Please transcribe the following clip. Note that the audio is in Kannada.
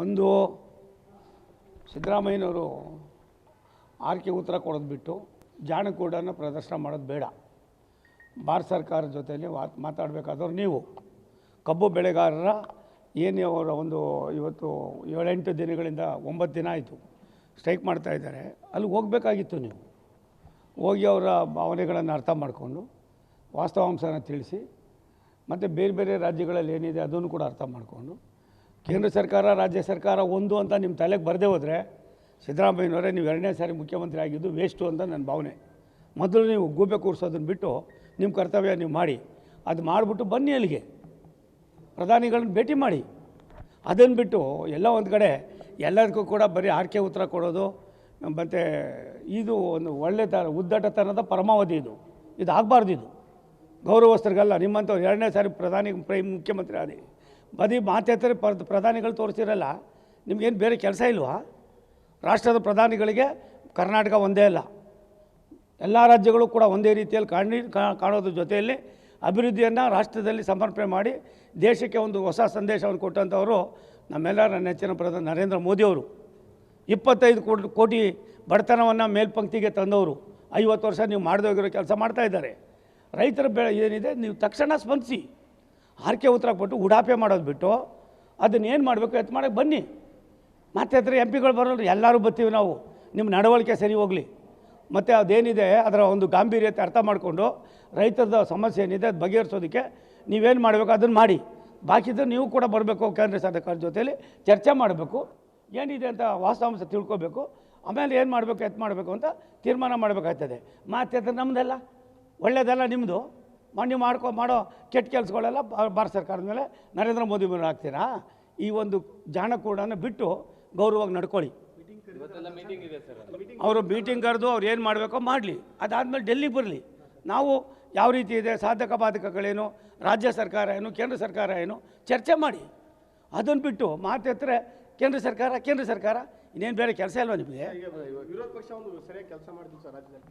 ಒಂದು ಸಿದ್ದರಾಮಯ್ಯನವರು ಆರ್ ಕೆ ಉತ್ತರ ಕೊಡೋದು ಬಿಟ್ಟು ಜಾಣಕೂಡನ್ನು ಪ್ರದರ್ಶನ ಮಾಡೋದು ಬೇಡ. ಭಾರತ ಸರ್ಕಾರದ ಜೊತೆಯಲ್ಲಿ ಮಾತಾಡಬೇಕಾದವ್ರು ನೀವು. ಕಬ್ಬು ಬೆಳೆಗಾರರ ಏನು ಅವರ ಒಂದು ಇವತ್ತು ಏಳೆಂಟು ದಿನಗಳಿಂದ ಒಂಬತ್ತು ದಿನ ಆಯಿತು. ಸ್ಟ್ರೈಕ್ ಮಾಡ್ತಾ ಇದ್ದಾರೆ. ಅಲ್ಲಿ ಹೋಗಬೇಕಾಗಿತ್ತು ನೀವು. ಹೋಗಿ ಅವರ ಭಾವನೆಗಳನ್ನು ಅರ್ಥ ಮಾಡಿಕೊಂಡು ವಾಸ್ತವಾಂಶನ ತಿಳಿಸಿ ಮತ್ತು ಬೇರೆ ಬೇರೆ ರಾಜ್ಯಗಳಲ್ಲಿ ಏನಿದೆ ಅದನ್ನು ಕೂಡ ಅರ್ಥ ಮಾಡಿಕೊಂಡು ಕೇಂದ್ರ ಸರ್ಕಾರ, ರಾಜ್ಯ ಸರ್ಕಾರ ಒಂದು ಅಂತ ನಿಮ್ಮ ತಲೆಗೆ ಬರದೇ ಹೋದರೆ ಸಿದ್ದರಾಮಯ್ಯನವರೇ ನೀವು ಎರಡನೇ ಸಾರಿ ಮುಖ್ಯಮಂತ್ರಿ ಆಗಿದ್ದು ವೇಸ್ಟು ಅಂತ ನನ್ನ ಭಾವನೆ. ಮೊದಲು ನೀವು ಗೂಬೆ ಕೂರಿಸೋದನ್ನು ಬಿಟ್ಟು ನಿಮ್ಮ ಕರ್ತವ್ಯ ನೀವು ಮಾಡಿ. ಅದು ಮಾಡಿಬಿಟ್ಟು ಬನ್ನಿ ಅಲ್ಲಿಗೆ. ಪ್ರಧಾನಿಗಳನ್ನ ಭೇಟಿ ಮಾಡಿ. ಅದನ್ನು ಬಿಟ್ಟು ಎಲ್ಲ ಒಂದು ಕಡೆ ಎಲ್ಲದಕ್ಕೂ ಕೂಡ ಬರೀ ಆರ್ಕೆ ಉತ್ತರ ಕೊಡೋದು, ಮತ್ತು ಇದು ಒಂದು ಒಳ್ಳೆ ತ ಉದ್ದಟತನದ ಪರಮಾವಧಿ ಇದು. ಇದು ಆಗಬಾರ್ದು ಇದು. ಗೌರವಸ್ಥರಿಗಲ್ಲ, ನಿಮ್ಮಂಥವ್ರು ಎರಡನೇ ಸಾರಿ ಪ್ರಧಾನಿ, ಪ್ರೈ, ಮುಖ್ಯಮಂತ್ರಿ ಆದಿ. ಬದಿ ಮಾತೆತ್ತರೆ ಪರ್, ಪ್ರಧಾನಿಗಳು ತೋರಿಸಿರಲ್ಲ, ನಿಮಗೇನು ಬೇರೆ ಕೆಲಸ ಇಲ್ವಾ? ರಾಷ್ಟ್ರದ ಪ್ರಧಾನಿಗಳಿಗೆ ಕರ್ನಾಟಕ ಒಂದೇ ಅಲ್ಲ. ಎಲ್ಲ ರಾಜ್ಯಗಳು ಕೂಡ ಒಂದೇ ರೀತಿಯಲ್ಲಿ ಕಾಣಿ ಕಾಣೋದ್ರ ಜೊತೆಯಲ್ಲಿ ಅಭಿವೃದ್ಧಿಯನ್ನು ರಾಷ್ಟ್ರದಲ್ಲಿ ಸಮರ್ಪಣೆ ಮಾಡಿ ದೇಶಕ್ಕೆ ಒಂದು ಹೊಸ ಸಂದೇಶವನ್ನು ಕೊಟ್ಟಂಥವರು ನಮ್ಮೆಲ್ಲರ ನೆಚ್ಚಿನ ಪ್ರಧಾನಿ ನರೇಂದ್ರ ಮೋದಿಯವರು ಇಪ್ಪತ್ತೈದು ಕೋಟಿ ಕೋಟಿ ಬಡತನವನ್ನು ಮೇಲ್ಪಂಕ್ತಿಗೆ ತಂದವರು. ಐವತ್ತು ವರ್ಷ ನೀವು ಮಾಡದೇ ಹೋಗಿರೋ ಕೆಲಸ ಮಾಡ್ತಾ ಇದ್ದಾರೆ. ರೈತರ ಬೆಳೆ ಏನಿದೆ, ನೀವು ತಕ್ಷಣ ಸ್ಪಂದಿಸಿ. ಆರ್ಕೆ ಉತ್ತರ ಕೊಟ್ಟು ಉಡಾಪೆ ಮಾಡೋದು ಬಿಟ್ಟು ಅದನ್ನು ಏನು ಮಾಡಬೇಕು ಎತ್ತು ಮಾಡೋಕ್ಕೆ ಬನ್ನಿ. ಮತ್ತೆ ಹತ್ರ ಎಂ ಪಿಗಳು ಬರೋಲ್ಲ ಎಲ್ಲರೂ ಬರ್ತೀವಿ ನಾವು. ನಿಮ್ಮ ನಡವಳಿಕೆ ಸರಿ ಹೋಗಲಿ. ಮತ್ತು ಅದೇನಿದೆ, ಅದರ ಒಂದು ಗಾಂಭೀರ್ಯತೆ ಅರ್ಥ ಮಾಡಿಕೊಂಡು ರೈತರದ ಸಮಸ್ಯೆ ಏನಿದೆ ಅದು ಬಗೆಹರಿಸೋದಕ್ಕೆ ನೀವೇನು ಮಾಡಬೇಕು ಅದನ್ನು ಮಾಡಿ. ಬಾಕಿದ್ದು ನೀವು ಕೂಡ ಬರಬೇಕು ಕೇಂದ್ರ ಸರ್ಕಾರದ ಜೊತೆಯಲ್ಲಿ ಚರ್ಚೆ ಮಾಡಬೇಕು. ಏನಿದೆ ಅಂತ ವಾಸ್ತವಾಂಶ ತಿಳ್ಕೊಬೇಕು. ಆಮೇಲೆ ಏನು ಮಾಡಬೇಕು ಎತ್ತು ಮಾಡಬೇಕು ಅಂತ ತೀರ್ಮಾನ ಮಾಡಬೇಕಾಗ್ತದೆ. ಮತ್ತೆ ನಮ್ಮದೆಲ್ಲ ಒಳ್ಳೆಯದಲ್ಲ ನಿಮ್ಮದು ನೀವು ಮಾಡ್ಕೊ, ಮಾಡೋ ಕೆಟ್ಟ ಕೆಲಸಗಳೆಲ್ಲ ಭಾರತ ಸರ್ಕಾರದ ಮೇಲೆ ನರೇಂದ್ರ ಮೋದಿ ಮೇಲೆ ಹಾಕ್ತೀರಾ? ಈ ಒಂದು ಜಾಣ ಕೂಡ ಬಿಟ್ಟು ಗೌರವವಾಗಿ ನಡ್ಕೊಳ್ಳಿ. ಅವರು ಮೀಟಿಂಗ್ ಕರೆದು ಅವ್ರು ಏನು ಮಾಡಬೇಕೋ ಮಾಡಲಿ. ಅದಾದಮೇಲೆ ಡೆಲ್ಲಿಗೆ ಬರಲಿ. ನಾವು ಯಾವ ರೀತಿ ಇದೆ, ಸಾಧಕ ಬಾಧಕಗಳೇನು, ರಾಜ್ಯ ಸರ್ಕಾರ ಏನು, ಕೇಂದ್ರ ಸರ್ಕಾರ ಏನು, ಚರ್ಚೆ ಮಾಡಿ. ಅದನ್ನು ಬಿಟ್ಟು ಮಾತೆತ್ತರೆ ಕೇಂದ್ರ ಸರ್ಕಾರ ಕೇಂದ್ರ ಸರ್ಕಾರ, ಇನ್ನೇನು ಬೇರೆ ಕೆಲಸ ಇಲ್ವಾ ನಿಮಗೆ? ವಿರೋಧ ಪಕ್ಷ ಒಂದು ಸರಿಯಾಗಿ ಕೆಲಸ ಮಾಡ್ತೀವಿ ಸರ್ ರಾಜ್ಯದಲ್ಲಿ?